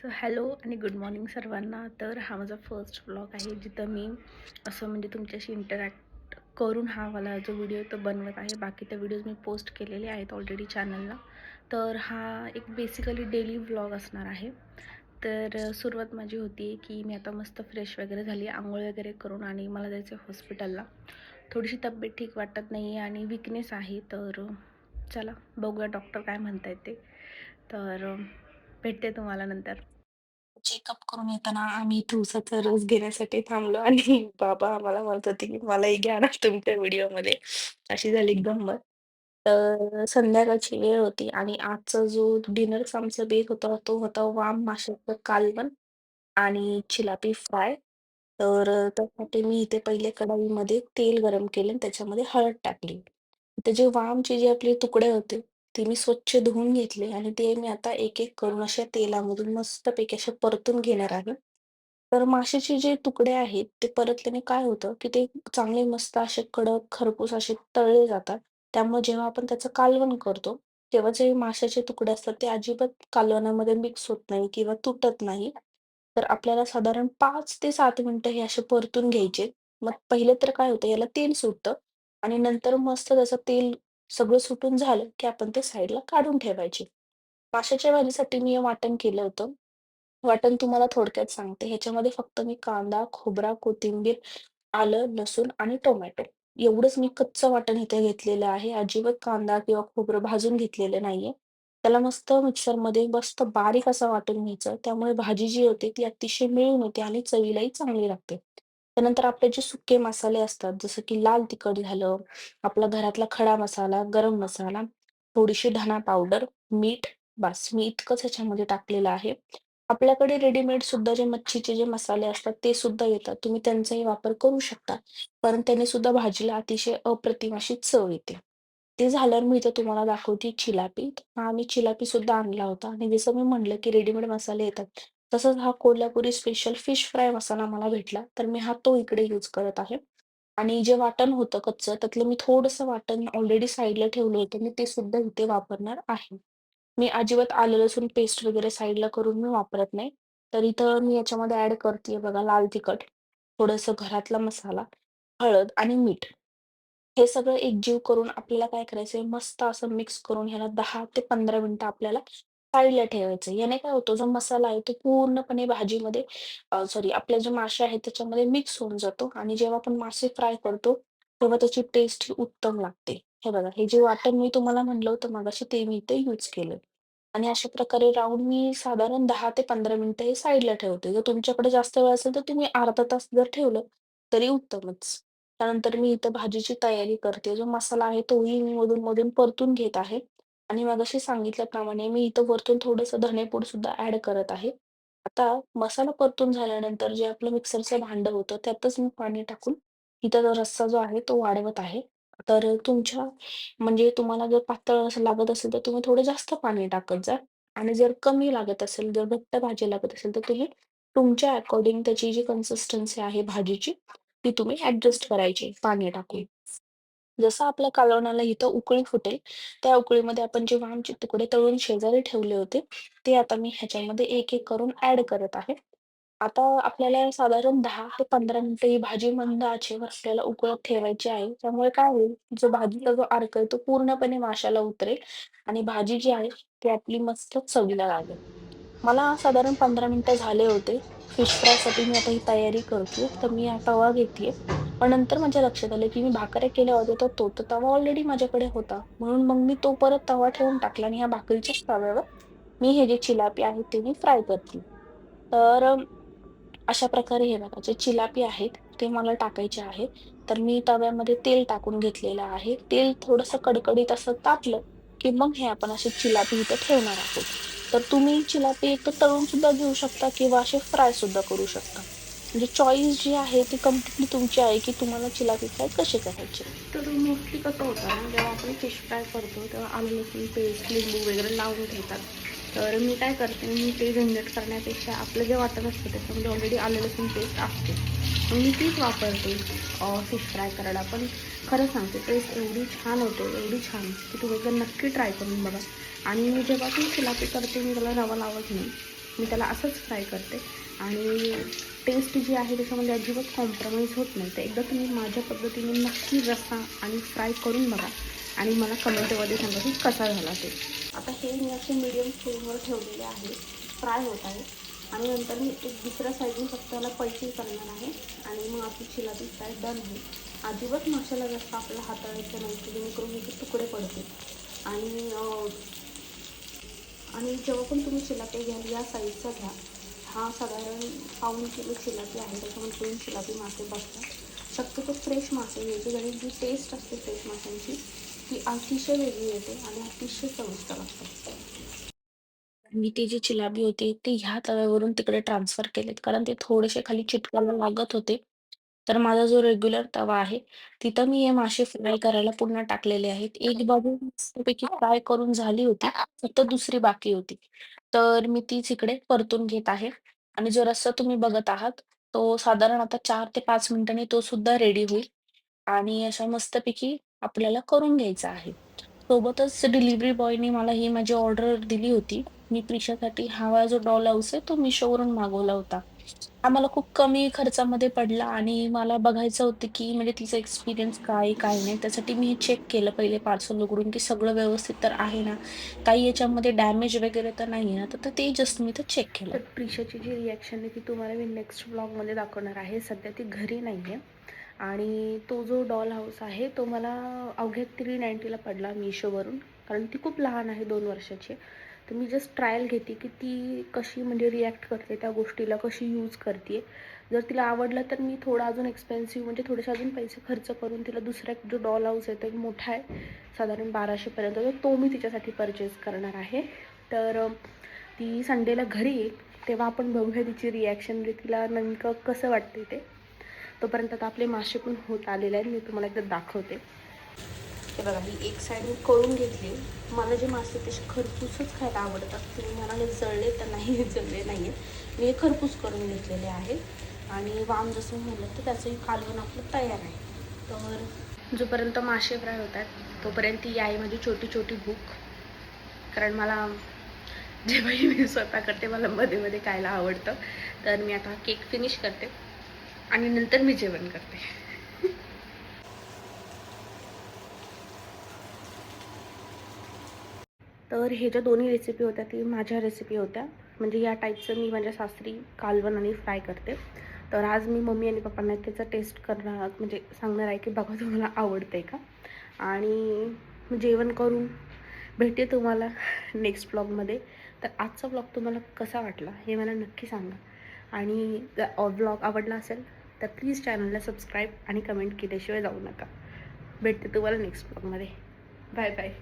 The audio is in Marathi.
सो हॅलो आणि गुड मॉर्निंग सर्वांना. तर हा माझा फर्स्ट व्लॉग आहे जिथं मी असं म्हणजे तुमच्याशी इंटरॅक्ट करून हा मला जो व्हिडिओ तो बनवत आहे बाकी त्या व्हिडिओज मी पोस्ट केलेले आहेत ऑलरेडी चॅनलला तर हा एक बेसिकली डेली व्लॉग असणार आहे. तर सुरुवात माझी होती की मी आता मस्त फ्रेश वगैरे झाली आंघोळ वगैरे करून आणि मला जायचं आहे हॉस्पिटलला थोडीशी तब्येत ठीक वाटत नाही आहे आणि विकनेस आहे तर चला बघूया डॉक्टर काय म्हणतायत ते. तर भेटते तुम्हाला नंतर. चेकअप करून येताना आम्ही तुळसाचा रस घेण्यासाठी थांबलो आणि बाबा आम्हाला म्हणत होते की मलाही घ्या ना तुमच्या व्हिडिओमध्ये. अशी झाली गंमत. तर संध्याकाळची वेळ होती आणि आजचा जो डिनरचा आमचा बेत होता तो होता वाम माशाचं कालवण आणि चिलापी फ्राय. तर अ, त्यासाठी मी इथे पहिले कढाईमध्ये तेल गरम केले आणि त्याच्यामध्ये हळद टाकली. त्याचे जे वामचे जे आपले तुकडे होते ते मी स्वच्छ धुवून घेतले आणि ते मी आता एक एक करून अशा तेलामधून मस्तपैकी अशा परतून घेणार आहे. तर माशाचे जे तुकडे आहेत ते परतल्याने काय होतं की ते चांगले मस्त असे कडक खरपूस असे तळले जातात. त्यामुळे जेव्हा आपण त्याचं कालवण करतो तेव्हा जे माशाचे तुकडे असतात ते अजिबात कालवणामध्ये मिक्स होत नाही किंवा तुटत नाही. तर आपल्याला साधारण पाच ते सात मिनिटं हे असे परतून घ्यायचे. मग पहिले तर काय होतं याला तेल सुटतं आणि नंतर मस्त त्याचं तेल सगळं सुटून झालं की आपण ते साईडला काढून ठेवायचे माशाच्या भाजीसाठी मी वाटण केलं होतं वाटण तुम्हाला थोडक्यात सांगते ह्याच्यामध्ये फक्त मी कांदा खोबरा कोथिंबीर आलं, लसूण आणि टोमॅटो एवढंच मी कच्चं वाटण इथे घेतलेलं आहे. अजिबात कांदा किंवा खोबरं भाजून घेतलेलं नाहीये. त्याला मस्त मिक्सरमध्ये मस्त बारीक असं वाटून घ्यायचं. त्यामुळे भाजी जी होते ती अतिशय मिळून होते आणि चवीलाही चांगली लागते. त्यानंतर आपले जे सुके मसाले असतात, जसं की लाल तिखट झालं, आपला घरातला खडा मसाला, गरम मसाला, थोडीशी धना पावडर, मीठ बास मी इतकंच ह्याच्यामध्ये टाकलेलं आहे. आपल्याकडे रेडीमेड सुद्धा जे मच्छीचे जे मसाले असतात ते सुद्धा येतात. तुम्ही त्यांचाही वापर करू शकता. कारण त्याने सुद्धा भाजीला अतिशय अप्रतिम अशी चव येते. ते झाल्यावर मी इथे तुम्हाला दाखवते चिलापी. हा आम्ही चिलापी सुद्धा आणला होता आणि जसं मी म्हटलं, की रेडीमेड मसाले येतात. तसंच हा Kolhapuri special fish fry masala मला भेटला. तर मी हा तो इकडे यूज करत आहे. आणि जे वाटण होतं कच्चं त्यातलं मी थोडंसं वाटण ऑलरेडी साईडला ठेवलं होतं. मी ते सुद्धा इथे वापरणार आहे. मी अजिबात आलं लसूण पेस्ट वगैरे साईडला करून मी वापरत नाही. तर इथं मी याच्यामध्ये ॲड करतेय बघा लाल तिखट, थोडंसं घरातला मसाला, हळद आणि मीठ. हे सगळं एकजीव करून आपल्याला काय करायचंय, मस्त असं मिक्स करून ह्याला दहा ते 15 मिनिटं आपल्याला साईडला ठेवायचं. याने काय होतं, जो मसाला आहे तो पूर्णपणे भाजीमध्ये सॉरी आपला जे मासे आहेत त्याच्यामध्ये मिक्स होऊन जातो आणि जेव्हा आपण मासे फ्राय करतो, तेव्हा त्याची टेस्ट ही उत्तम लागते. हे बघा, हे जे वाटण मी तुम्हाला म्हणलं होतं मगाशी ते मी इथे यूज केलं. आणि अशा प्रकारे राउंड मी साधारण 10 ते 15 मिनिटं हे साईडला ठेवते. जर तुमच्याकडे जास्त वेळ असेल तर तुम्ही अर्धा तास जर ठेवलं तरी उत्तमच. त्यानंतर मी इथं भाजीची तयारी करते. जो मसाला आहे तोही मी मधून-मधून परतून घेत आहे. आणि मगाशी सांगितल्याप्रमाणे मी इथं वरतून थोडंसं धनेपूड सुद्धा ॲड करत आहे. आता मसाला परतून झाल्यानंतर जे आपलं मिक्सरचं भांडं होतं त्यातच मी पाणी टाकून इथं जो रस्सा जो आहे तो वाढवत आहे. तर तुमच्या म्हणजे तुम्हाला जर पातळ असं लागत असेल तर तुम्ही थोडं जास्त पाणी टाकत जा आणि जर कमी लागत असेल, जर घट्ट भाजी लागत असेल तर तुम्ही तुमच्या अकॉर्डिंग त्याची जी कन्सिस्टन्सी आहे भाजीची ती तुम्ही ॲडजस्ट करायची पाणी टाकून. जसं आपल्या कालवणाला इथं उकळी फुटेल, त्या उकळीमध्ये आपण जे वामचे तुकडे तळून शेजारी ठेवले होते, ते आता मी ह्याच्यामध्ये एक-एक करून ऍड करत आहे. आता आपल्याला साधारण 10 ते 15 मिनिटं ही भाजी मंद आचेवर आपल्याला उकळत ठेवायची आहे. त्यामुळे काय होईल, जो भाजीचा जो अर्क आहे तो पूर्णपणे माशाला उतरेल आणि भाजी जी आहे ती आपली मस्त चवीला लागेल. मला साधारण 15 मिनिटं झाले होते. फिश फ्रायसाठी मी आता ही तयारी करते तर मी हा तवा घेतेय. पण नंतर माझ्या लक्षात आलं, की मी भाकऱ्या केल्या होत्या तर तो तर तवा ऑलरेडी माझ्याकडे होता. म्हणून मग मी तो परत तवा ठेवून टाकला आणि ह्या भाकरीच्याच तव्यावर मी हे जे चिलापी आहे ते मी फ्राय करते. तर अशा प्रकारे हे बघा जे चिलापी आहेत ते मला टाकायचे आहे तर मी तव्यामध्ये तेल टाकून घेतलेलं आहे. तेल थोडंसं कडकडीत असं तापलं, की मग हे आपण असे चिलापी इथं ठेवणार आहोत. तर तुम्ही चिलापी एकतर तळून सुद्धा घेऊ शकता किंवा असे फ्राय सुद्धा करू शकता. म्हणजे चॉईस जी आहे ती कम्प्लिटली तुमची आहे, की तुम्हाला चिलापी फ्राय कसे करायचे. तर मोस्टली कसं होतं ना, जेव्हा आपण फिश फ्राय करतो तेव्हा आम्ही लसूण पेस्ट, लिंबू वगैरे लावून ठेवतात. तर मी काय करते, मी ते झंझट करण्यापेक्षा आपलं जे वाटण असतं त्याच्यामध्ये ऑलरेडी आलं लसूण पेस्ट असते. मी तीच वापरते फिश फ्राय करायला. पण खरं सांगते टेस्ट एवढी छान होते, एवढी छान, की तुम्ही एकदा नक्की ट्राय करून बघा. आणि मी जेव्हा ती चिलापी करते मी त्याला रवा लावत नाही. मी त्याला असंच फ्राय करते आणि टेस्ट जी आहे त्याच्यामध्ये अजिबात कॉम्प्रोमाइज होत नाही. तर एकदा तुम्ही माझ्या पद्धतीने नक्की रस्सा आणि फ्राय करून बघा. आणि मला कमेंटमध्ये सांगा की कसा झाला ते. आता हे मी असे मीडियम फ्लेमवर ठेवलेले आहे. फ्राय होत आहे. आणि नंतर मी एक दुसऱ्या साईडने फक्त याला पैसे करणार आहे. आणि मग आपली चिलापी फ्राय डन होईल. अजिबात मसाला जास्त आपल्याला हाताळायचा नाही की जेणेकरून याचे तुकडे पडतील. आणि आणि जेव्हा पण तुम्ही चिलापी घ्याल या साईजचा घ्या. हा साधारण पाऊण किलो चिलापी आहे त्याच्यामध्ये दोन चिलापी मासे बसतात. शक्यतो फ्रेश मासे घ्यायचे आणि जी टेस्ट असते फ्रेश माशांची ती अतिशय वेगळी येते आणि अतिशय चविष्ट लागते. मी ती जी चिलाबी होती ती ह्या तव्यावरून तिकडे ट्रान्सफर केलेत कारण ते थोडेसे खाली चिटकायला लागत होते. तर माझा जो रेग्युलर तवा आहे तिथं मी हे मासे फ्राय करायला पुन्हा टाकलेले आहेत. एक बाजू मस्तपैकी फ्राय करून झाली होती फक्त दुसरी बाकी होती. तर मी तीच इकडे परतून घेत आहे. आणि जो रस्सा तुम्ही बघत आहात तो साधारण आता चार ते पाच मिनिटांनी तो सुद्धा रेडी होईल. आणि अशा मस्तपैकी आपल्याला करून घ्यायचा आहे. सोबतच डिलिव्हरी बॉयने मला ही माझी ऑर्डर दिली होती. मी प्रिशासाठी हा जो डॉल हाऊस आहे तो मिशोवरून मागवला होता. आम्हाला खूप कमी खर्चामध्ये पडला आणि मला बघायचं होतं की म्हणजे तिचा एक्सपिरियन्स काय काय नाही. त्यासाठी मी हे चेक केलं पहिले पार्सल उघडून की सगळं व्यवस्थित तर आहे ना. काही याच्यामध्ये डॅमेज वगैरे तर नाही ना. तर ते जस्ट मी तर चेक केलं. तर प्रिशाची जी रिॲक्शन आहे ती तुम्हाला मी नेक्स्ट ब्लॉगमध्ये दाखवणार आहे. सध्या ती घरी नाही आहे आणि तो जो डॉल हाऊस आहे तो मला अवघ्या थ्री नाईन्टीला पडला मिशोवरून. कारण ती खूप लहान आहे दोन वर्षाची. तर मी जस्ट ट्रायल घेते की ती कशी म्हणजे रिॲक्ट करते त्या गोष्टीला कशी यूज करते. जर तिला आवडलं तर मी थोडं अजून एक्सपेन्सिव्ह म्हणजे थोडेसे अजून पैसे खर्च करून तिला दुसरा एक जो डॉल हाऊस आहे तो एक मोठा आहे साधारण बाराशेपर्यंत तर तो मी तिच्यासाठी परचेस करणार आहे. तर ती संडेला घरी येईल तेव्हा आपण बघूया तिची रिॲक्शन म्हणजे तिला नेमकं कसं वाटते ते. तोपर्यंत आता आपले मासे पण होत आलेले आहेत मी तुम्हाला एकदा दाखवते. हे बघा ही एक साईड मी करून घेतली. मला जे मासे तसे खरपूसच खायला आवडतात तुम्ही म्हणाले जळले तर नाही जळले नाही आहेत मी हे खरपूस करून घेतलेले आहे. आणि वाम जसं म्हणलं तर त्याचंही कालवण आपलं तयार आहे. तर जोपर्यंत मासे फ्राय होतात तोपर्यंत ही आहे माझी छोटी छोटी भूक. कारण मला जेव्हाही मी स्वतः करते मला मध्ये मध्ये खायला आवडतं. तर मी आता केक फिनिश करते. आणि नंतर मी जेवण करते. तर हे ज्या दोन्ही रेसिपी होत्या ती माझ्या रेसिपी होत्या. म्हणजे या टाईपचं मी माझ्या सासरी कालवण आणि फ्राय करते. तर आज मी मम्मी आणि पप्पांना त्याचं टेस्ट करणार म्हणजे सांगणार आहे की बघा तुम्हाला आवडते का? आणि जेवण करून भेटते तुम्हाला नेक्स्ट ब्लॉगमध्ये तर आजचा ब्लॉग तुम्हाला कसा वाटला हे मला नक्की सांगा. आणि ब्लॉग आवडला असेल तर प्लीज चॅनलला सबस्क्राईब आणि कमेंट केल्याशिवाय जाऊ नका. भेटते तुम्हाला नेक्स्ट ब्लॉगमध्ये बाय बाय